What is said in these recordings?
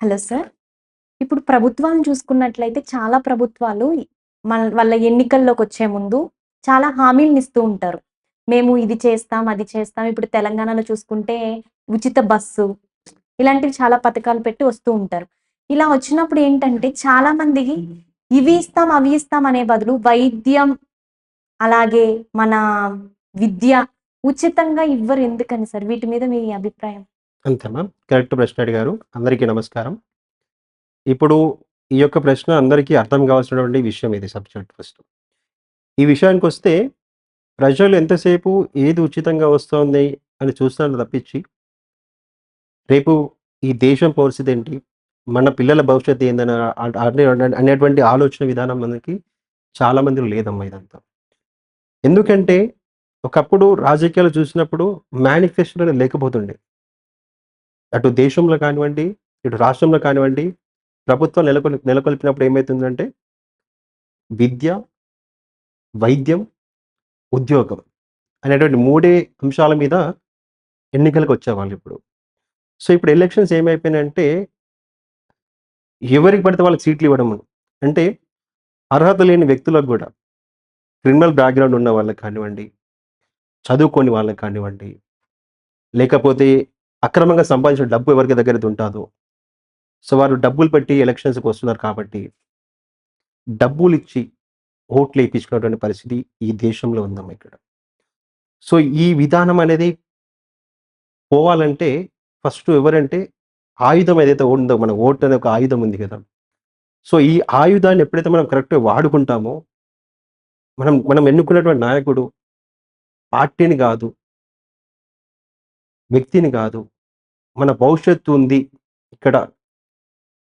Hello sir. ఇప్పుడు ప్రభుత్వాలను చూసుకున్నట్లయితే చాలా ప్రభుత్వాలు మన వాళ్ళ ఎన్నికల్లోకి వచ్చే ముందు చాలా హామీలను ఇస్తూ ఉంటారు. మేము ఇది చేస్తాం, అది చేస్తాం. ఇప్పుడు తెలంగాణలో చూసుకుంటే ఉచిత బస్సు ఇలాంటివి చాలా పథకాలు పెట్టి వస్తూ ఉంటారు. ఇలా వచ్చినప్పుడు ఏంటంటే చాలా మందికి ఇవి ఇస్తాం, అవి ఇస్తాం అనే బదులు వైద్యం, అలాగే మన విద్య ఉచితంగా ఇవ్వరు ఎందుకని సార్? వీటి మీద మీ అభిప్రాయం? అంతేమా కరెక్ట్ ప్రశ్న అడిగారు. అందరికీ నమస్కారం. ఇప్పుడు ఈ యొక్క ప్రశ్న అందరికీ అర్థం కావాల్సినటువంటి విషయం ఇది సబ్జెక్ట్ ఫస్ట్. ఈ విషయానికి వస్తే ప్రజలు ఎంతసేపు ఏది ఉచితంగా వస్తోంది అని చూస్తున్నారు తప్పించి రేపు ఈ దేశం పరిస్థితి ఏంటి? మన పిల్లల భవిష్యత్తు ఏందని అనేటువంటి ఆలోచన విధానం మనకి చాలామంది లేదమ్మా ఇదంతా. ఎందుకంటే ఒకప్పుడు రాజకీయాలు చూసినప్పుడు మేనిఫెస్టో లేకపోతుండే. అటు దేశంలో కానివ్వండి, ఇటు రాష్ట్రంలో కానివ్వండి, ప్రభుత్వం నెలకొల్ నెలకొల్పినప్పుడు ఏమవుతుందంటే విద్య, వైద్యం, ఉద్యోగం అనేటువంటి మూడే అంశాల మీద ఎన్నికలకు వచ్చేవాళ్ళు ఇప్పుడు. సో, ఇప్పుడు ఎలక్షన్స్ ఏమైపోయినాయంటే ఎవరికి పడితే వాళ్ళకి సీట్లు ఇవ్వడం. అంటే అర్హత లేని వ్యక్తులకు కూడా క్రిమినల్ బ్యాక్‌గ్రౌండ్ ఉన్న వాళ్ళకి కానివ్వండి, చదువుకోని వాళ్ళకి కానివ్వండి, లేకపోతే అక్రమంగా సంపాదించిన డబ్బు ఎవరికి దగ్గర ఉంటుందో సో, వారు డబ్బులు పెట్టి ఎలక్షన్స్‌కి వస్తున్నారు కాబట్టి డబ్బులు ఇచ్చి ఓట్లు వేయించుకున్నటువంటి పరిస్థితి ఈ దేశంలో ఉందమ్మా ఇక్కడ. సో, ఈ విధానం అనేది పోవాలంటే ఫస్ట్ ఎవరంటే ఆయుధం ఏదైతే ఉందో మన ఓట్ అనే ఒక ఆయుధం ఉంది కదా! సో, ఈ ఆయుధాన్ని ఎప్పుడైతే మనం కరెక్ట్‌గా వాడుకుంటామో మనం మనం ఎన్నుకున్నటువంటి నాయకుడు పార్టీని కాదు వ్యక్తిని కాదు మన భవిష్యత్తు ఉంది ఇక్కడ.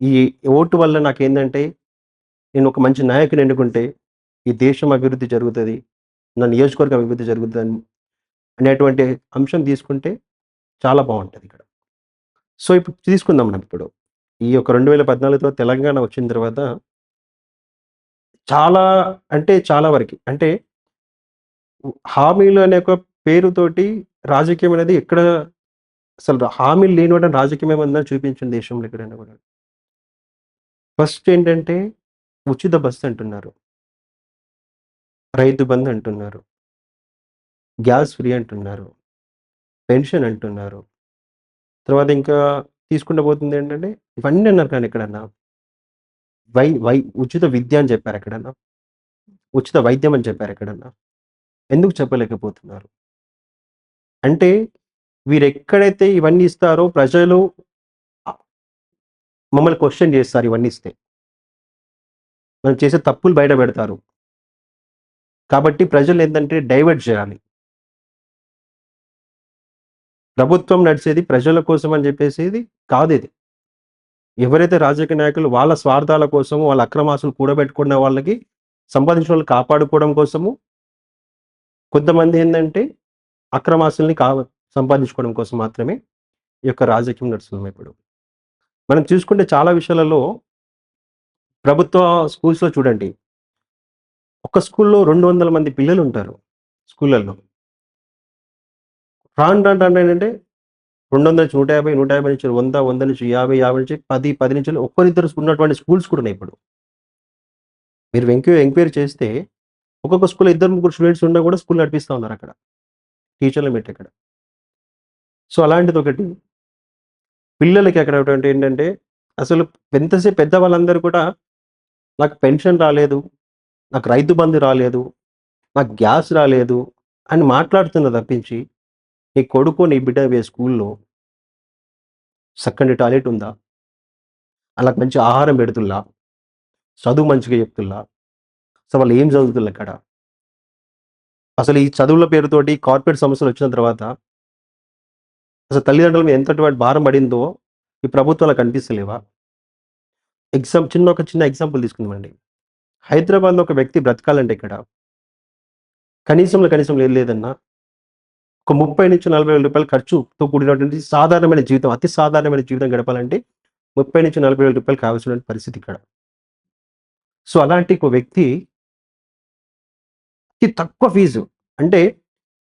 ఈ ఓటు వల్ల నాకేంటంటే నేను ఒక మంచి నాయకుని ఎన్నుకుంటే ఈ దేశం అభివృద్ధి జరుగుతుంది నా నియోజకవర్గం అభివృద్ధి జరుగుతుంది అనేటువంటి అంశం తీసుకుంటే చాలా బాగుంటుంది ఇక్కడ. సో, ఇప్పుడు తీసుకుందాం మనం ఇప్పుడు. ఈ యొక్క 2014లో తెలంగాణ వచ్చిన తర్వాత చాలా అంటే చాలా వరకి అంటే హామీలు అనే ఒక పేరుతోటి రాజకీయం అనేది ఎక్కడ అసలు హామీలు లేనివ్వడం రాజకీయం ఏమన్నా చూపించిన దేశంలో ఎక్కడైనా కూడా ఫస్ట్ ఏంటంటే ఉచిత బస్సు అంటున్నారు. రైతు బంధు అంటున్నారు. గ్యాస్ ఫ్రీ అంటున్నారు. పెన్షన్ అంటున్నారు. తర్వాత ఇంకా తీసుకుంటూ పోతుంది ఏంటంటే ఇవన్నీ అన్నారు కానీ ఎక్కడన్నా వై వై ఉచిత విద్య అని చెప్పారు ఎక్కడన్నా? ఉచిత వైద్యం అని చెప్పారు ఎక్కడన్నా? ఎందుకు చెప్పలేకపోతున్నారు? అంటే వీరెక్కడైతే ఇవన్నీ ఇస్తారో ప్రజలు మమ్మల్ని క్వశ్చన్ చేస్తారు ఇవన్నీ ఇస్తే. మనం చేసే తప్పులు బయట పెడతారు. కాబట్టి ఏంటంటే డైవర్ట్ చేయాలి. ప్రభుత్వం నడిచేది ప్రజల కోసం అని చెప్పేసేది ఇది ఎవరైతే రాజకీయ నాయకులు వాళ్ళ స్వార్థాల కోసము, వాళ్ళ అక్రమాసులు కూడబెట్టుకున్న వాళ్ళకి సంపాదించిన వాళ్ళు కాపాడుకోవడం కోసము కొంతమంది ఏంటంటే అక్రమాసుల్ని కావ సంపాదించుకోవడం కోసం మాత్రమే ఈ యొక్క రాజకీయం నడుస్తున్నాం ఇప్పుడు. మనం చూసుకుంటే చాలా విషయాలలో ప్రభుత్వ స్కూల్స్‌లో చూడండి. ఒక స్కూల్‌లో 200 మంది పిల్లలుంటారు స్కూళ్ళల్లో. రాను రాను రాను ఏంటంటే 200 నుంచి 150, 150 నుంచి వంద వంద నుంచి 50, 50 నుంచి పది పది నుంచి ఒక్కరిద్దరు ఉన్నటువంటి స్కూల్స్ కూడా ఉన్నాయి ఇప్పుడు. మీరు వెంక్యూ ఎంక్వైరీ చేస్తే ఒక్కొక్క స్కూల్‌లో ఇద్దరు, ముగ్గురు స్టూడెంట్స్ ఉన్నా కూడా స్కూల్ నడిపిస్తున్నారు అక్కడ టీచర్లు పెట్టి అక్కడ. సో, అలాంటిది ఒకటి పిల్లలకి అక్కడ ఏంటంటే అసలు ఎంతసేపు పెద్దవాళ్ళందరూ కూడా నాకు పెన్షన్ రాలేదు. నాకు రైతు బంధు రాలేదు. నాకు గ్యాస్ రాలేదు అని మాట్లాడుతున్న తప్పించి నీ కొడుకు నీ బిడ్డ వే స్కూల్‌లో చక్కని టాయిలెట్ ఉందా? అలా మంచి ఆహారం పెడుతుల్లా? చదువు మంచిగా చెప్తుల్లా? అసలు వాళ్ళు ఏం చదువుతుల్లా అక్కడ? అసలు ఈ చదువుల పేరుతోటి కార్పొరేట్ సంస్థలు వచ్చిన తర్వాత అసలు తల్లిదండ్రుల మీద ఎంతటి భారం పడిందో ఈ ప్రభుత్వాలు కనిపిస్తలేవా? ఎగ్జామ్ చిన్న ఒక చిన్న ఎగ్జాంపుల్ తీసుకుందామండి. హైదరాబాద్‌లో ఒక వ్యక్తి బ్రతకాలంటే ఇక్కడ కనీసంలో కనీసం లేదు లేదన్నా ఒక 30,000-40,000 ఖర్చుతో కూడినటువంటి సాధారణమైన జీవితం, అతి సాధారణమైన జీవితం గడపాలంటే 30,000-40,000 కావాల్సిన పరిస్థితి ఇక్కడ. సో, అలాంటి ఒక వ్యక్తి అతి తక్కువ ఫీజు అంటే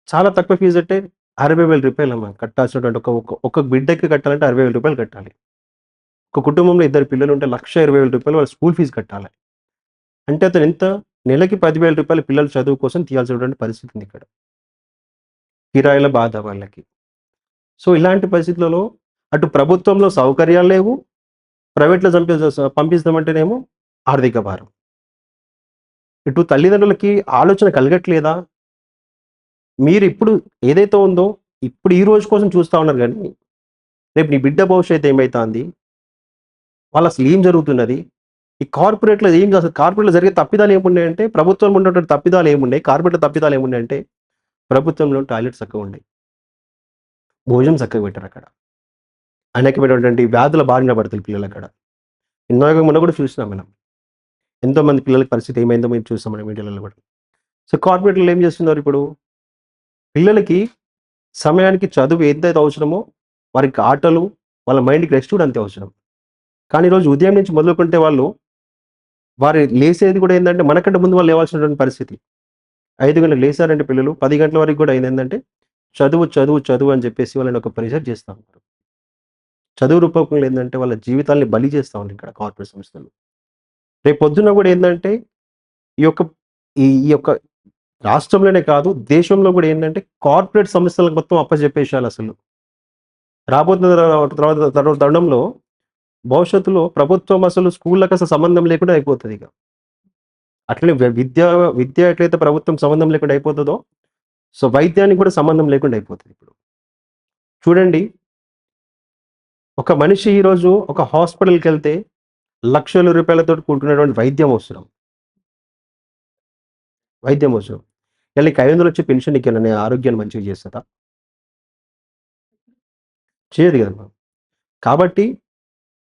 చాలా తక్కువ ఫీజు అంటే అరవై వేల రూపాయలు అమ్మ కట్టాల్సినటువంటి ఒక ఒక బిడ్డకి కట్టాలంటే అరవై వేల రూపాయలు కట్టాలి. ఒక కుటుంబంలో ఇద్దరు పిల్లలు ఉంటే లక్ష ఇరవై వేల రూపాయలు వాళ్ళ స్కూల్ ఫీజు కట్టాలి. అంటే అతను ఎంత? నెలకి పదివేల రూపాయలు పిల్లల చదువు కోసం తీయాల్సినటువంటి పరిస్థితి ఉంది ఇక్కడ. కిరాయిల బాధ వాళ్ళకి. సో ఇలాంటి పరిస్థితులలో అటు ప్రభుత్వంలో సౌకర్యాలు లేవు. ప్రైవేట్లో చంపి పంపిస్తామంటేనేమో ఆర్థిక భారం. ఇటు తల్లిదండ్రులకి ఆలోచన కలగట్లేదా? మీరు ఇప్పుడు ఏదైతే ఉందో ఇప్పుడు ఈ రోజు కోసం చూస్తూ ఉన్నారు కానీ రేపు నీ బిడ్డ భవిష్యత్తు ఏమవుతుంది వాళ్ళ అసలు ఏం జరుగుతున్నది? ఈ కార్పొరేట్లో ఏం అసలు కార్పొరేట్లో జరిగే తప్పిదాలు ఏమున్నాయంటే ప్రభుత్వం ఉన్నటువంటి తప్పిదాలు ఏమున్నాయి? కార్పొరేట్ తప్పిదాలు ఏమున్నాయంటే ప్రభుత్వంలో టాయిలెట్స్ చక్కగా ఉన్నాయి భోజనం చక్కగా పెట్టారు అక్కడ. అనేకమైనటువంటి వ్యాధుల బారిన పడుతుంది పిల్లలు అక్కడ. ఇందాక మొన్న కూడా చూసినాం మనం. ఎంతోమంది పిల్లల పిల్లలకి పరిస్థితి ఏమైందో మేము చూస్తాం మన మీడియాలో కూడా. సో కార్పొరేట్లో ఏం చేస్తున్నారు ఇప్పుడు? పిల్లలకి సమయానికి చదువు ఎంతైతే అవసరమో వారికి ఆటలు వాళ్ళ మైండ్కి రెస్ట్ కూడా అంతే అవసరం. కానీ ఈరోజు ఉదయం నుంచి మొదలుకుంటే వాళ్ళు వారి లేసేది కూడా ఏంటంటే మనకంటే ముందు వాళ్ళు లేవాల్సినటువంటి పరిస్థితి. ఐదు గంటలకు లేసారంటే పిల్లలు పది గంటల వరకు కూడా అయింది ఏంటంటే చదువు చదువు చదువు అని చెప్పేసి వాళ్ళని ఒక ప్రెషర్ చేస్తూ ఉంటారు చదువు రూపకంలో ఏంటంటే వాళ్ళ జీవితాల్ని బలి చేస్తూ ఉంటారు ఇక్కడ కార్పొరేట్ సంస్థలు. రేపు పొద్దున్న కూడా ఏంటంటే ఈ యొక్క ఈ ఈ యొక్క రాష్ట్రంలోనే కాదు దేశంలో కూడా ఏంటంటే కార్పొరేట్ సంస్థలకు మొత్తం అప్పచెప్పేసాలి అసలు. రాబోతున్న తర్వాత తర్వాత తరుణంలో భవిష్యత్తులో ప్రభుత్వం అసలు స్కూళ్ళకి అసలు సంబంధం లేకుండా అయిపోతుంది ఇక. అట్లనే విద్య విద్య ఎట్లయితే ప్రభుత్వం సంబంధం లేకుండా అయిపోతుందో సో వైద్యానికి కూడా సంబంధం లేకుండా అయిపోతుంది ఇప్పుడు. చూడండి ఒక మనిషి ఈరోజు ఒక హాస్పిటల్కి వెళ్తే లక్షల రూపాయలతో కూడుకున్నటువంటి వైద్యం అవసరం. వైద్యం వచ్చు. ఇలా నీకు ఐదు వందలు వచ్చి పెన్షన్ నీకు నేను ఆరోగ్యాన్ని మంచిగా చేస్తుందా చేయదు కదా కాబట్టి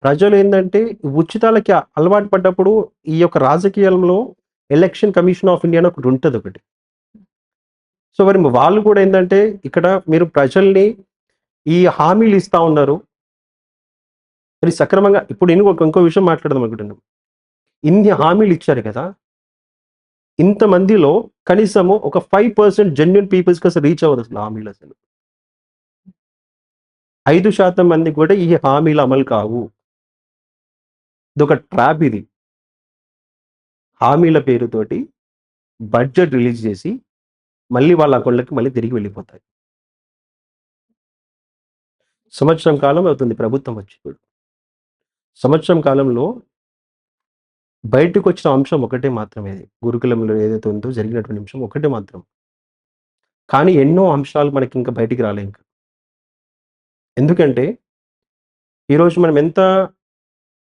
ప్రజలు ఏంటంటే ఉచితాలకి అలవాటు పడ్డప్పుడు ఈ యొక్క రాజకీయంలో ఎలక్షన్ కమిషన్ ఆఫ్ ఇండియా అని ఒకటి ఉంటుంది ఒకటి. సో మరి వాళ్ళు కూడా ఏంటంటే ఇక్కడ మీరు ప్రజల్ని ఈ హామీలు ఇస్తా ఉన్నారు. మరి సక్రమంగా ఇప్పుడు నేను ఒక ఇంకో విషయం మాట్లాడదాం అనుకుంటున్నాం ఇన్ని హామీలు ఇచ్చారు కదా ఇంతమందిలో కనీసము ఒక ఫైవ్ పర్సెంట్ జెన్యున్ పీపుల్స్కి అసలు రీచ్ అవ్వదు అసలు హామీలు అసలు. ఐదు శాతం మంది కూడా ఈ హామీలు అమలు కావు. ఇది ఒక ట్రాప్ ఇది. హామీల పేరుతోటి బడ్జెట్ రిలీజ్ చేసి మళ్ళీ వాళ్ళ అకౌంట్లకి మళ్ళీ తిరిగి వెళ్ళిపోతాయి. సంవత్సరం కాలం అవుతుంది ప్రభుత్వం వచ్చి ఇప్పుడు సంవత్సరం కాలంలో బయటకు వచ్చిన అంశం ఒకటే మాత్రమే ఇది. గురుకులంలో ఏదైతే ఉందో జరిగినటువంటి అంశం ఒకటే మాత్రం. కానీ ఎన్నో అంశాలు మనకి ఇంకా బయటికి రాలే ఇంకా. ఎందుకంటే ఈరోజు మనం ఎంత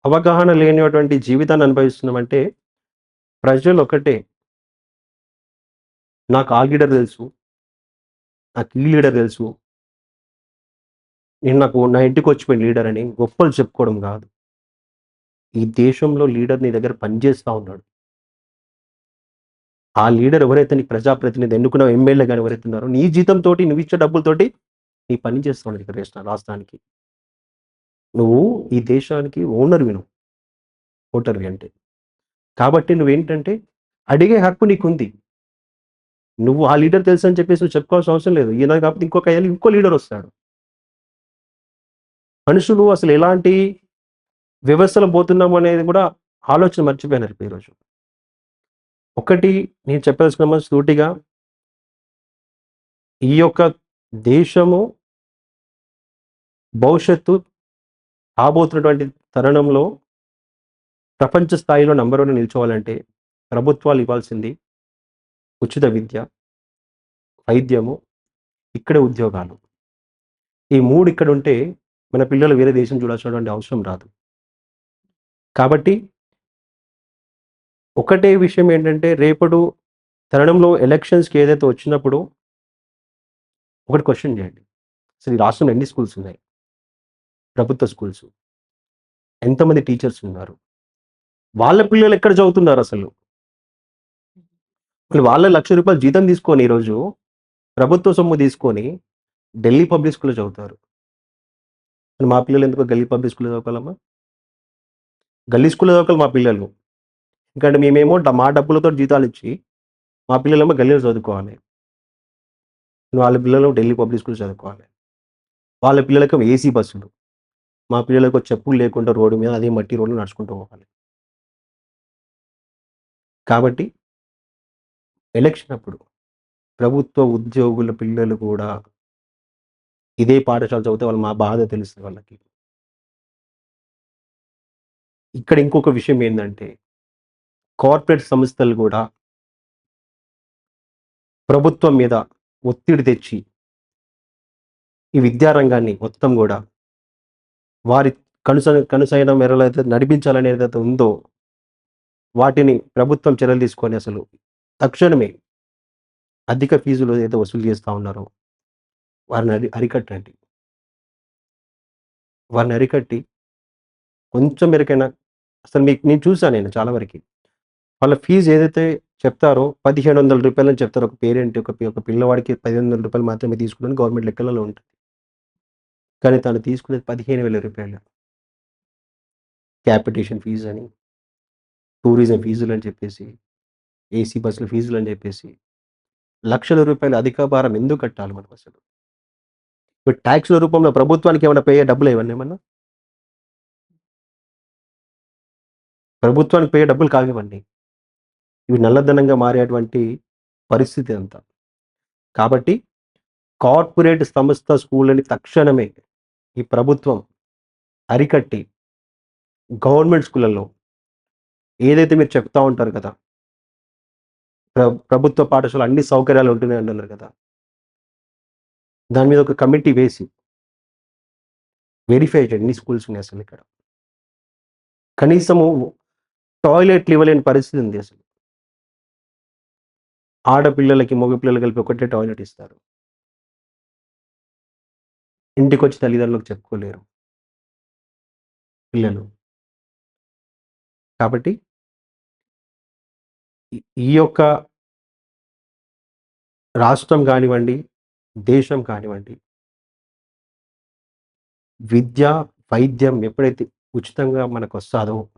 అవగాహన లేనిటువంటి జీవితాన్ని అనుభవిస్తున్నామంటే ప్రజలు ఒకటే. నాకు ఆ లీడర్ తెలుసు. నాకు ఈ లీడర్ తెలుసు. నేను నాకు నా ఇంటికి వచ్చిపోయిన లీడర్ అని గొప్పలు చెప్పుకోవడం కాదు. ఈ దేశంలో లీడర్ నీ దగ్గర పనిచేస్తూ ఉన్నాడు. ఆ లీడర్ ఎవరైతే నీ ప్రజాప్రతినిధి ఎన్నుకున్న ఎమ్మెల్యే కానీ ఎవరైతే ఉన్నారో నీ జీతంతో నువ్వు ఇచ్చే డబ్బులతోటి నీ పని చేస్తున్నాడు ఇక్కడ రాష్ట్ర రాష్ట్రానికి. నువ్వు ఈ దేశానికి ఓనర్వి నువ్వు ఓటర్వి అంటే. కాబట్టి నువ్వేంటంటే అడిగే హక్కు నీకుంది. నువ్వు ఆ లీడర్ తెలుసు అని చెప్పేసి నువ్వు చెప్పుకోవాల్సిన అవసరం లేదు. ఈయన కాబట్టి ఇంకొక ఇంకో లీడర్ వస్తాడు. మనుషులు అసలు ఎలాంటి వ్యవస్థలో పోతున్నాము అనేది కూడా ఆలోచన మర్చిపోయినారు ఇప్పుడు ఈరోజు. ఒకటి నేను చెప్పదలుచుకున్నామా సూటిగా ఈ యొక్క దేశము భవిష్యత్తు రాబోతున్నటువంటి తరుణంలో ప్రపంచ స్థాయిలో నంబర్ వన్ నిల్చోవాలంటే ప్రభుత్వాలు ఇవ్వాల్సింది ఉచిత విద్య వైద్యము ఇక్కడే ఉద్యోగాలు. ఈ మూడు ఇక్కడ ఉంటే మన పిల్లలు వేరే దేశం చూడాల్సినటువంటి అవసరం రాదు. కాబట్టి ఒకటే విషయం ఏంటంటే రేపటి తరుణంలో ఎలక్షన్స్కి ఏదైతే వచ్చినప్పుడు ఒకటి క్వశ్చన్ చేయండి. అసలు ఈ రాష్ట్రంలో ఎన్ని స్కూల్స్ ఉన్నాయి? ప్రభుత్వ స్కూల్స్. ఎంతమంది టీచర్స్ ఉన్నారు? వాళ్ళ పిల్లలు ఎక్కడ చదువుతున్నారు అసలు? వాళ్ళ లక్ష రూపాయలు జీతం తీసుకొని ఈరోజు ప్రభుత్వ సొమ్ము తీసుకొని ఢిల్లీ పబ్లిక్ స్కూల్లో చదువుతారు. మా పిల్లలు ఎందుకు గల్లీ పబ్లిక్ స్కూల్లో చదువుకోవాలమ్మా? గల్లీ స్కూల్లో చదువుకోవాలి మా పిల్లలు. ఎందుకంటే మేమేమో మా డబ్బులతో జీతాలు ఇచ్చి మా పిల్లలేమో గల్లీలో చదువుకోవాలి. వాళ్ళ పిల్లలు ఢిల్లీ పబ్లిక్ స్కూల్ చదువుకోవాలి. వాళ్ళ పిల్లలకు ఏసీ బస్సులు. మా పిల్లలకు చెప్పులు లేకుండా రోడ్డు మీద అదే మట్టి రోడ్లు నడుచుకుంటూ పోవాలి. కాబట్టి ఎలక్షన్ అప్పుడు ప్రభుత్వ ఉద్యోగుల పిల్లలు కూడా ఇదే పాఠశాల చదివితే వాళ్ళు మా బాధ తెలుస్తుంది వాళ్ళకి. ఇక్కడ ఇంకొక విషయం ఏంటంటే కార్పొరేట్ సంస్థలు కూడా ప్రభుత్వం మీద ఒత్తిడి తెచ్చి ఈ విద్యారంగాన్ని మొత్తం కూడా వారి కనుస కనుసైన మేరలో అయితే ఏదైతే ఉందో వాటిని ప్రభుత్వం చర్యలు తీసుకొని అసలు తక్షణమే అధిక ఫీజులు ఏదైతే వసూలు చేస్తూ ఉన్నారో వారిని అరి అరికట్టండి. వారిని అరికట్టి కొంచెం మెరుకైనా అసలు మీకు నేను చూసాను నేను చాలా వరకు. వాళ్ళ ఫీజు ఏదైతే చెప్తారో పదిహేను వందల రూపాయలు అని చెప్తారు. ఒక పేరెంట్ ఒక ఒక పిల్లవాడికి పదిహేను వందల రూపాయలు మాత్రమే తీసుకుని గవర్నమెంట్ లెక్కలలో ఉంటుంది. కానీ తను తీసుకునేది పదిహేను వేల రూపాయలు. క్యాపిటేషన్ ఫీజు అని టూరిజం ఫీజులు అని చెప్పేసి ఏసీ బస్సుల ఫీజులు అని చెప్పేసి లక్షల రూపాయలు అధిక భారం ఎందుకు కట్టాలి మనం అసలు? ఇప్పుడు ట్యాక్స్ల రూపంలో ప్రభుత్వానికి ఏమైనా పే డబ్బులు ఏమన్నా ఏమన్నా? ప్రభుత్వానికి పే డబ్బులు కావివ్వండి. ఇవి నల్లధనంగా మారేటువంటి పరిస్థితి అంతా. కాబట్టి కార్పొరేట్ సంస్థ స్కూళ్ళని తక్షణమే ఈ ప్రభుత్వం అరికట్టి గవర్నమెంట్ స్కూళ్ళల్లో ఏదైతే మీరు చెప్తా ఉంటారు కదా ప్ర ప్రభుత్వ పాఠశాల అన్ని సౌకర్యాలు ఉంటున్నాయి అంటున్నారు కదా దాని మీద ఒక కమిటీ వేసి వెరిఫై చేయండి. ఎన్ని స్కూల్స్ ఉన్నాయి అసలు ఇక్కడ? కనీసము టాయిలెట్లు ఇవ్వలేని పరిస్థితి ఉంది అసలు. ఆడపిల్లలకి మగ పిల్లలు కలిపి ఒకటే టాయిలెట్ ఇస్తారు. ఇంటికి వచ్చి తల్లిదండ్రులకు చెప్పుకోలేరు. పిల్లలు. కాబట్టి ఈ- ఈ యొక్క రాష్ట్రం కానివ్వండి దేశం కానివ్వండి విద్య వైద్యం ఎప్పుడైతే ఉచితంగా మనకు వస్తుందో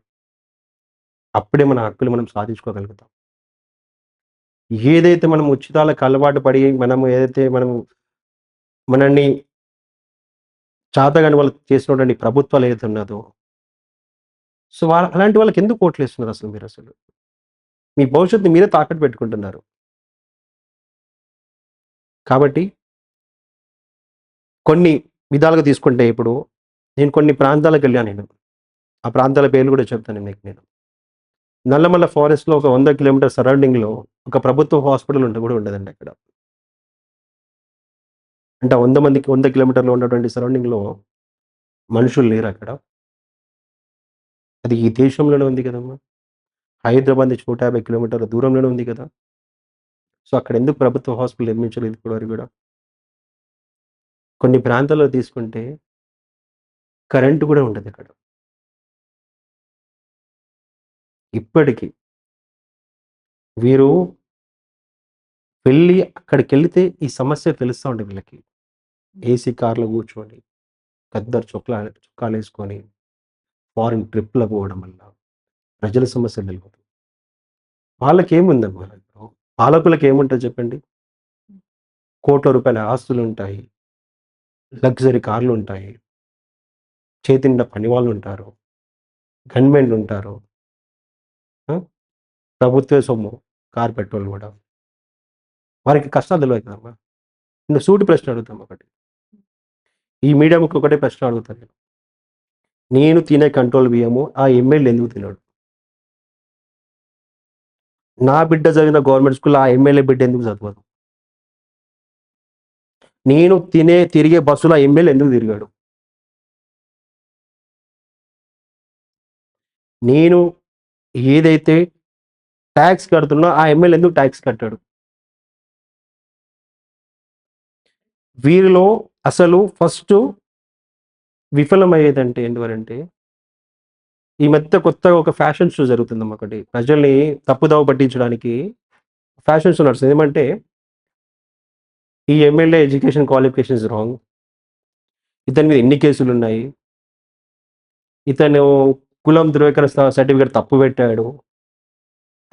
అప్పుడే మన హక్కులు మనం సాధించుకోగలుగుతాం. ఏదైతే మనం ఉచితాలకు అలవాటు పడి మనము ఏదైతే మనము మనల్ని చాతగాని వాళ్ళు చేసినటువంటి ప్రభుత్వాలు ఏదైతే ఉన్నదో సో వాళ్ళ అలాంటి వాళ్ళకి ఎందుకు ఓట్లు వేస్తున్నారు అసలు మీరు అసలు? మీ భవిష్యత్తు మీరే తాకట్టు పెట్టుకుంటున్నారు. కాబట్టి కొన్ని విధాలుగా తీసుకుంటే ఇప్పుడు నేను కొన్ని ప్రాంతాలకు వెళ్ళాను నేను. ఆ ప్రాంతాల పేర్లు కూడా చెప్తాను మీకు నేను. నల్లమల్ల ఫారెస్ట్లో ఒక వంద కిలోమీటర్ సరౌండింగ్లో ఒక ప్రభుత్వ హాస్పిటల్ ఉంటే కూడా ఉండదండి అక్కడ. అంటే వంద మందికి వంద కిలోమీటర్లు ఉన్నటువంటి సరౌండింగ్లో మనుషులు లేరు అక్కడ. అది ఈ దేశంలోనే ఉంది కదమ్మా. హైదరాబాద్ నుంచి నూట యాభై కిలోమీటర్ల దూరంలోనే ఉంది కదా. సో అక్కడ ఎందుకు ప్రభుత్వ హాస్పిటల్ నిర్మించలేదు ఇప్పటివరకు కూడా? కొన్ని ప్రాంతాల్లో తీసుకుంటే కరెంటు కూడా ఉండదు అక్కడ. ఇప్పటికీ వీరు వెళ్ళి అక్కడికి వెళితే ఈ సమస్య తెలుస్తూ వీళ్ళకి. ఏసీ కార్లో కూర్చొని పెద్ద చొక్కా చొక్కాలు వేసుకొని ఫారిన్ ట్రిప్లకు పోవడం వల్ల ప్రజల సమస్య తెలియదు వాళ్ళకి ఏముందమ్మా ఇప్పుడు? పాలకులకు ఏముంటుంది చెప్పండి? కోట్ల రూపాయల ఆస్తులు ఉంటాయి లగ్జరీ కార్లు ఉంటాయి చేతిండా పని వాళ్ళు ఉంటారు గన్మెన్లు ఉంటారు ప్రభుత్వ సొమ్ము కార్ పెట్రోల్ కూడా. వారికి కష్టాలు తెలియదు కదమ్మా నేను సూటి ప్రశ్న అడుగుతాం ఒకటి. ఈ మీడియంకి ఒకటే ప్రశ్న అడుగుతాను నేను. నేను తినే కంట్రోల్ బియ్యము ఆ ఎమ్మెల్యే ఎందుకు తినడు? నా బిడ్డ చదివిన గవర్నమెంట్ స్కూల్ ఆ ఎమ్మెల్యే బిడ్డ ఎందుకు చదవదు? నేను తినే తిరిగే బస్సులో ఆ ఎమ్మెల్యే ఎందుకు తిరిగాడు? నేను ఏదైతే ట్యాక్స్ కడుతున్నా ఆ ఎమ్మెల్యే ఎందుకు ట్యాక్స్ కట్టాడు? వీరిలో అసలు ఫస్ట్ విఫలమయ్యేదంటే ఎందువరంటే ఈ మధ్య కొత్తగా ఒక ఫ్యాషన్ షో జరుగుతుందమ్మా ఒకటి ప్రజల్ని తప్పుదావ పట్టించడానికి ఫ్యాషన్ షో నడుస్తుంది. ఏమంటే ఈ ఎమ్మెల్యే ఎడ్యుకేషన్ క్వాలిఫికేషన్స్ రాంగ్ ఇతని మీద ఎన్ని కేసులు ఉన్నాయి ఇతను కులం ధృవీకరణ సర్టిఫికేట్ తప్పు పెట్టాడు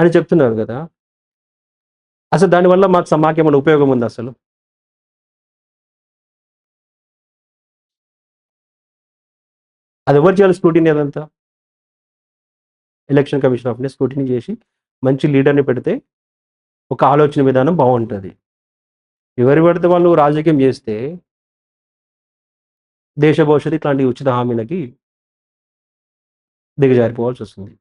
అని చెప్తున్నారు కదా. అసలు దానివల్ల మాకు మాకేమైనా ఉపయోగం ఉంది అసలు? అది ఎవరు చేయాలి స్క్రూటినీ అదంతా? ఎలక్షన్ కమిషన్ ఆఫ్ని ఇండియా స్క్రూటినీ చేసి మంచి లీడర్ని పెడితే ఒక ఆలోచన విధానం బాగుంటుంది. ఎవరు పడితే వాళ్ళు రాజకీయం చేస్తే దేశ భవిష్యత్తు ఇట్లాంటి ఉచిత హామీలకి దిగజారిపోవాల్సి వస్తుంది.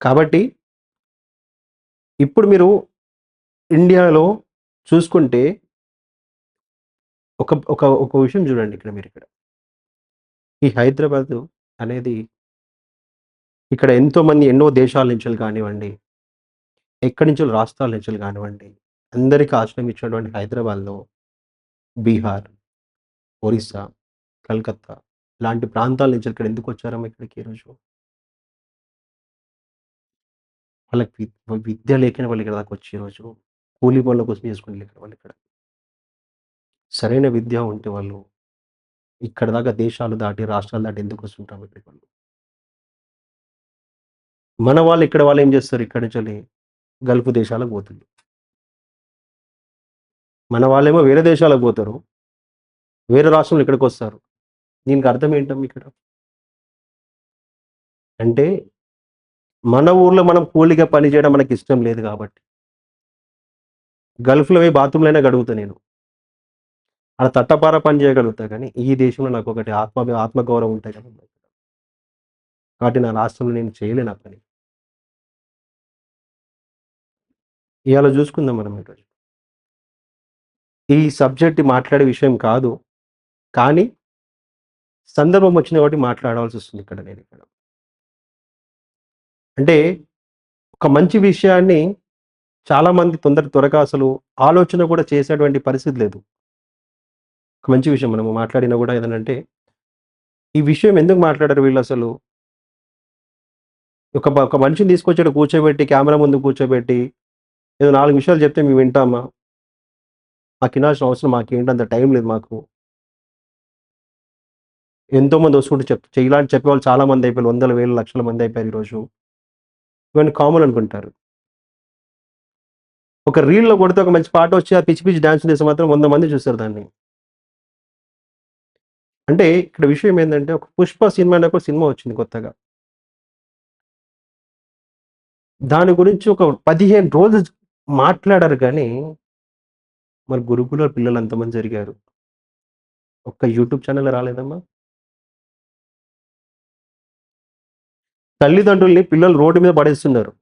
కాబట్టి ఇప్పుడు మీరు ఇండియాలో చూసుకుంటే ఒక ఒక ఒక విషయం చూడండి ఇక్కడ మీరు ఇక్కడ. ఈ హైదరాబాద్ అనేది ఇక్కడ ఎంతోమంది ఎన్నో దేశాల నుంచి కానివ్వండి ఎక్కడి నుంచో రాష్ట్రాల నుంచి కానివ్వండి అందరికీ ఆశ్రయం ఇచ్చినటువంటి హైదరాబాద్లో బీహార్ ఒరిస్సా కలకత్తా ఇలాంటి ప్రాంతాల నుంచి ఇక్కడ ఎందుకు వచ్చారమ్మా ఇక్కడికి ఈరోజు? వాళ్ళకి విద్య లేకనే వాళ్ళు ఇక్కడ దాకా వచ్చి ఈరోజు కూలీ పనుల కోసం చేసుకుని ఇక్కడ వాళ్ళు ఇక్కడ. సరైన విద్య ఉంటే వాళ్ళు ఇక్కడ దాకా దేశాలు దాటి రాష్ట్రాలు దాటి ఎందుకు వస్తుంటాం ఇక్కడికి వాళ్ళు? మన వాళ్ళు ఇక్కడ వాళ్ళు ఏం చేస్తారు? ఇక్కడ నుంచి గల్ఫ్ దేశాలకు పోతుంది మన వాళ్ళేమో వేరే దేశాలకు పోతారు. వేరే రాష్ట్రంలో ఇక్కడికి వస్తారు. దీనికి అర్థం ఏంటమ్మా ఇక్కడ అంటే మన ఊర్లో మనం కూలిగా పని చేయడం మనకి ఇష్టం లేదు కాబట్టి. గల్ఫ్లో పోయి బాత్రూంలో అయినా గడుగుతా నేను. అలా తట్టపార పని చేయగలుగుతా కానీ ఈ దేశంలో నాకు ఒకటి ఆత్మ ఆత్మగౌరవం ఉంటాయి కదా కాబట్టి నా రాష్ట్రంలో నేను చేయలేను ఆ పని. ఇవాళ చూసుకుందాం మనం ఈరోజు. ఈ సబ్జెక్ట్ మాట్లాడే విషయం కాదు. కానీ సందర్భం వచ్చిన కాబట్టి మాట్లాడాల్సి వస్తుంది ఇక్కడ నేను ఇక్కడ. అంటే ఒక మంచి విషయాన్ని చాలామంది తొందర త్వరగా అసలు ఆలోచన కూడా చేసేటువంటి పరిస్థితి లేదు. ఒక మంచి విషయం మనము మాట్లాడినా కూడా ఏదనంటే ఈ విషయం ఎందుకు మాట్లాడారు వీళ్ళు అసలు? ఒక ఒక మనిషిని తీసుకొచ్చాడు కూర్చోబెట్టి కెమెరా ముందు కూర్చోబెట్టి ఏదో నాలుగు విషయాలు చెప్తే మేము వింటామా? మాకు వినాల్సిన అవసరం మాకేంటి? అంత టైం లేదు మాకు. ఎంతోమంది వస్తుంటే చెప్ ఇలాంటి చెప్పేవాళ్ళు చాలా మంది అయిపోయారు. వందల వేల లక్షల మంది అయిపోయారు ఈరోజు. ఇవన్నీ కామన్ అనుకుంటారు. ఒక రీల్లో కొడితే ఒక మంచి పాట వచ్చి ఆ పిచ్చి పిచ్చి డాన్స్ చేస్తే మాత్రం వంద మంది చూస్తారు దాన్ని. అంటే ఇక్కడ విషయం ఏంటంటే ఒక పుష్ప సినిమా అనే ఒక సినిమా వచ్చింది కొత్తగా. దాని గురించి ఒక పదిహేను రోజులు మాట్లాడారు కానీ మరి గురుకుల పిల్లలు అంతమంది జరిగారు. ఒక్క యూట్యూబ్ ఛానల్ రాలేదమ్మా. తల్లిదండ్రుల్ని పిల్లలు రోడ్డు మీద పడేస్తున్నారు.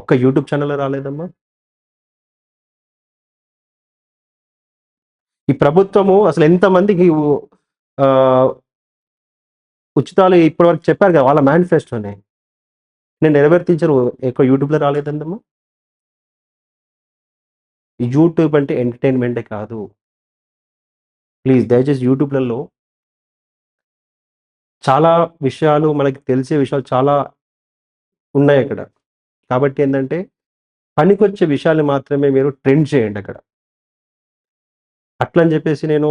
ఒక్క యూట్యూబ్ ఛానల్ రాలేదమ్మా. ఈ ప్రభుత్వము అసలు ఎంతమందికి ఉచితాలు ఇప్పటివరకు చెప్పారు కదా వాళ్ళ మేనిఫెస్టోనే. నేను నెరవేర్తించరు. ఎక్కువ యూట్యూబ్లో రాలేదండమ్మా యూట్యూబ్ అంటే ఎంటర్టైన్మెంటే కాదు. ప్లీజ్ దయచేసి యూట్యూబ్లలో చాలా విషయాలు మనకి తెలిసే విషయాలు చాలా ఉన్నాయి అక్కడ. కాబట్టి ఏంటంటే పనికొచ్చే విషయాలు మాత్రమే మీరు ట్రెండ్ చేయండి అక్కడ. అట్లని చెప్పేసి నేను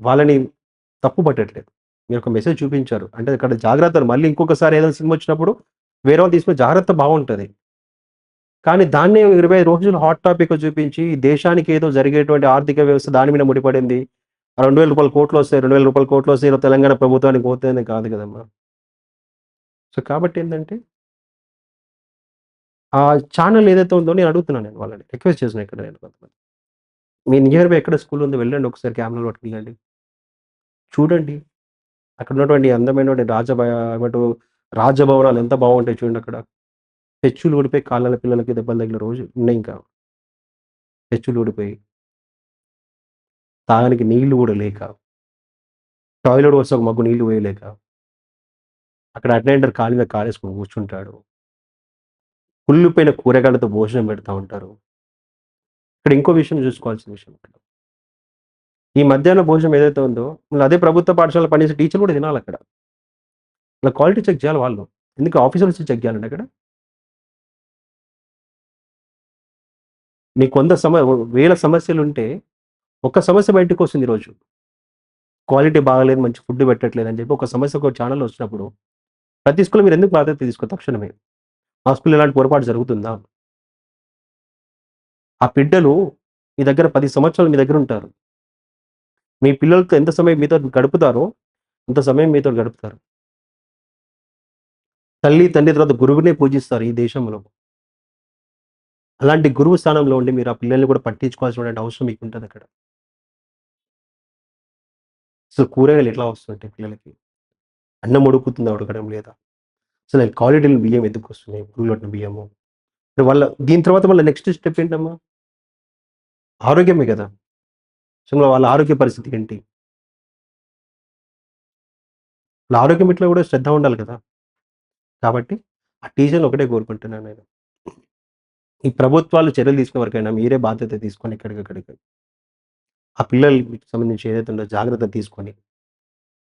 వాళ్ళని తప్పు పట్టట్లేదు. మీరు ఒక మెసేజ్ చూపించారు. అంటే అక్కడ జాగ్రత్తలు మళ్ళీ ఇంకొకసారి ఏదైనా సినిమా వచ్చినప్పుడు వేరే వాళ్ళు తీసుకునే జాగ్రత్త బాగుంటుంది. కానీ దాన్నే ఇరవై రోజులు హాట్ టాపిక్ చూపించి దేశానికి ఏదో జరిగేటువంటి ఆర్థిక వ్యవస్థ దాని మీద ముడిపడింది. రెండు వేల రూపాయల కోట్లు వస్తాయి రెండు వేల రూపాయల కోట్లు వస్తాయి ఈరోజు తెలంగాణ ప్రభుత్వానికి పోతుంది కాదు కదమ్మా. సో కాబట్టి ఏంటంటే ఆ ఛానల్ ఏదైతే ఉందో నేను అడుగుతున్నాను నేను వాళ్ళని రిక్వెస్ట్ చేసిన ఇక్కడ నేను కొంతమంది. మీ నియర్ బై ఎక్కడ స్కూల్ ఉందో వెళ్ళండి ఒకసారి కెమెరాలో పట్టుకెళ్ళండి చూడండి అక్కడ ఉన్నటువంటి అందమైనటువంటి రాజభ ఏమంటూ రాజభవనాలు ఎంత బాగుంటాయి చూడండి అక్కడ. పెచ్చులు ఊడిపోయి కాళ్ళ పిల్లలకి దెబ్బలు తగిలిన రోజు ఉన్నాయి ఇంకా. పెచ్చులు ఊడిపోయి. తాగడానికి నీళ్ళు కూడా లేక టాయిలెట్ వస్తే ఒక మగ్గు నీళ్ళు వేయలేక అక్కడ అటెండర్ కాలు మీద కాలేసుకుని కూర్చుంటాడు. కుళ్ళిపోయిన కూరగాయలతో భోజనం పెడతా ఉంటారు. ఇక్కడ ఇంకో విషయం చూసుకోవాల్సిన విషయం ఇక్కడ. ఈ మధ్యాహ్న భోజనం ఏదైతే ఉందో మళ్ళీ అదే ప్రభుత్వ పాఠశాల పనిచేసే టీచర్ కూడా తినాలి అక్కడ. ఇలా క్వాలిటీ చెక్ చేయాలి వాళ్ళు. ఎందుకు ఆఫీసర్స్ చెక్ చేయాలండి అక్కడ? నీకు వంద సమ వేల సమస్యలు ఉంటే ఒక సమస్య బయటకు వస్తుంది ఈరోజు. క్వాలిటీ బాగలేదు మంచి ఫుడ్ పెట్టట్లేదు అని చెప్పి ఒక సమస్య ఒక ఛానల్ వచ్చినప్పుడు ప్రతి స్కూల్ మీరు ఎందుకు బాధ్యత తీసుకో తక్షణమే? మా స్కూల్ ఇలాంటి పొరపాటు జరుగుతుందా? ఆ బిడ్డలు మీ దగ్గర పది సంవత్సరాలు మీ దగ్గర ఉంటారు. మీ పిల్లలతో ఎంత సమయం మీతో గడుపుతారో అంత సమయం మీతో గడుపుతారు. తల్లి తండ్రి తర్వాత గురువునే పూజిస్తారు ఈ దేశంలో. అలాంటి గురువు స్థానంలో ఉండి మీరు ఆ పిల్లల్ని కూడా పట్టించుకోవాల్సిన అవసరం మీకు ఉంటుంది అక్కడ. సో కూరగాయలు ఎట్లా వస్తుంటాయి పిల్లలకి? అన్నం ఉడుకుతుందా ఉడకడం లేదా? సో నేను క్వాలిటీలు బియ్యం ఎందుకు వస్తున్నాయి? పురుగులొట్టిన బియ్యము. వాళ్ళ దీని తర్వాత మళ్ళీ నెక్స్ట్ స్టెప్ ఏంటమ్మా? ఆరోగ్యమే కదా. సో వాళ్ళ ఆరోగ్య పరిస్థితి ఏంటి? వాళ్ళ ఆరోగ్యం ఇట్లా కూడా శ్రద్ధ ఉండాలి కదా. కాబట్టి ఆ టీచర్ని ఒకటే కోరుకుంటున్నాను నేను. ఈ ప్రభుత్వాలు చర్యలు తీసుకునే వరకైనా మీరే బాధ్యత తీసుకొని ఎక్కడికక్కడికి ఆ పిల్లలకి సంబంధించి ఏదైతే ఉందో జాగ్రత్త తీసుకొని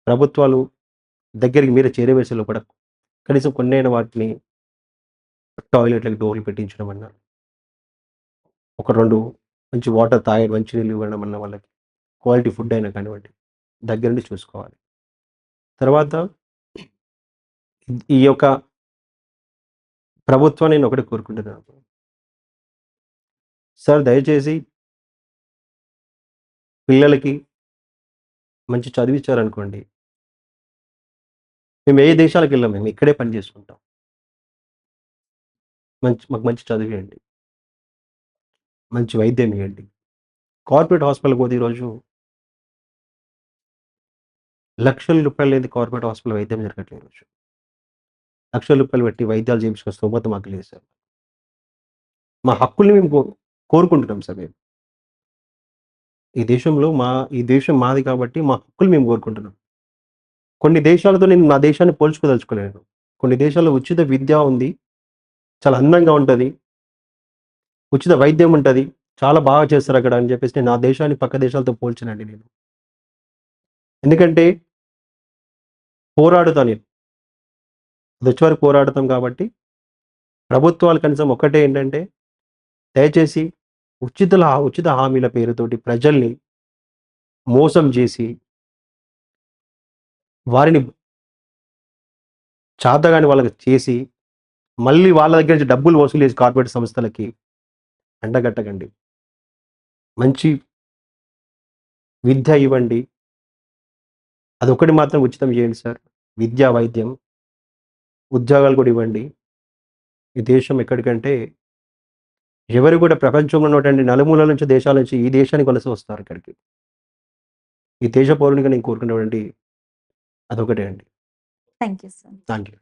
ప్రభుత్వాలు దగ్గరికి మీరే చేరవేసే కూడా కనీసం కొన్నైన వాటిని టాయిలెట్లకు డోర్లు పెట్టించడం అన్నారు ఒక రెండు మంచి వాటర్ తాగడం మంచి నీళ్ళు ఇవ్వడం అన్న వాళ్ళకి క్వాలిటీ ఫుడ్ అయినా కానివ్వండి దగ్గర నుండి చూసుకోవాలి. తర్వాత ఈ యొక్క ప్రభుత్వాన్ని నేను ఒకటి కోరుకుంటున్నాను. సార్ దయచేసి పిల్లలకి మంచి చదివించారనుకోండి మేము ఏ దేశాలకు వెళ్ళాం మేము ఇక్కడే పని చేసుకుంటాం. మంచి మాకు మంచి చదివేయండి. మంచి వైద్యం ఇవ్వండి. కార్పొరేట్ హాస్పిటల్కి పోతే ఈరోజు లక్షల రూపాయలు లేని కార్పొరేట్ హాస్పిటల్ వైద్యం జరగట్లేదు ఈరోజు. లక్షల రూపాయలు పెట్టి వైద్యాలు చేయించుకున్న స్తోమత మాకు లేదు సార్. మా హక్కుల్ని మేము కో- కోరుకుంటున్నాం సార్ మేము. ఈ దేశంలో మా ఈ దేశం మాది కాబట్టి మా హక్కులు మేము కోరుకుంటున్నాం. కొన్ని దేశాలతో నేను నా దేశాన్ని పోల్చుకోదలుచుకోలేను కొన్ని దేశాల్లో ఉచిత విద్య ఉంది. చాలా అందంగా ఉంటుంది. ఉచిత వైద్యం ఉంటుంది. చాలా బాగా చేస్తారు అక్కడ అని చెప్పేసి నేను నా దేశాన్ని పక్క దేశాలతో పోల్చనండి నేను. ఎందుకంటే పోరాడుతా నేను. అది వరకు పోరాడతాం కాబట్టి ప్రభుత్వాలు కనీసం ఒక్కటే ఏంటంటే దయచేసి ఉచిత ఉచిత హామీల పేరుతోటి ప్రజల్ని మోసం చేసి వారిని చాతగాని వాళ్ళకి చేసి మళ్ళీ వాళ్ళ దగ్గర నుంచి డబ్బులు వసూలు చేసి కార్పొరేట్ సంస్థలకి అండగట్టకండి. మంచి విద్య ఇవ్వండి. అదొకటి మాత్రం ఉచితం చేయండి సార్. విద్యా వైద్యం ఉద్యోగాలు కూడా ఇవ్వండి. ఈ దేశం ఎక్కడికంటే ఎవరు కూడా ప్రపంచంలో ఉన్నటువంటి నలుమూలల నుంచి దేశాల నుంచి ఈ దేశానికి వలస వస్తారు ఇక్కడికి. ఈ దేశ పౌరునిగా నేను కోరుకునేటువంటి అదొకటే అండి. Thank you sir thank you